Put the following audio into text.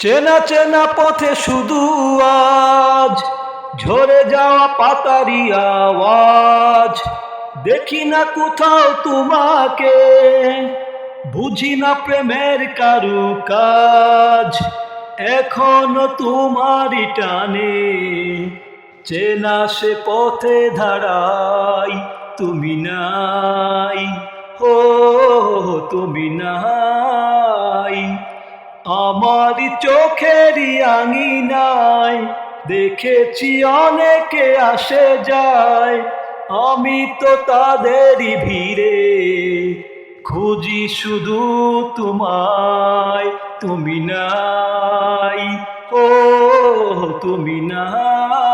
চেনা চেনা পথে শুধু আজ, ঝরে যাওয়া পাতারি আওয়াজ। দেখি না কোথাও তোমাকে, বুঝি না প্রেমের কারু কাজ। এখনও তোমারই টানে, চেনা সে পথে ধারাই তুমি নাই। ও, তুমি নাই। আমার চোখেরই আঙিনায় দেখেছি অনেকে আসে যায়। আমি তো তাদেরই ভিড়ে, খুঁজি শুধু তোমায়। তুমি নাই, ও, তুমি নাই।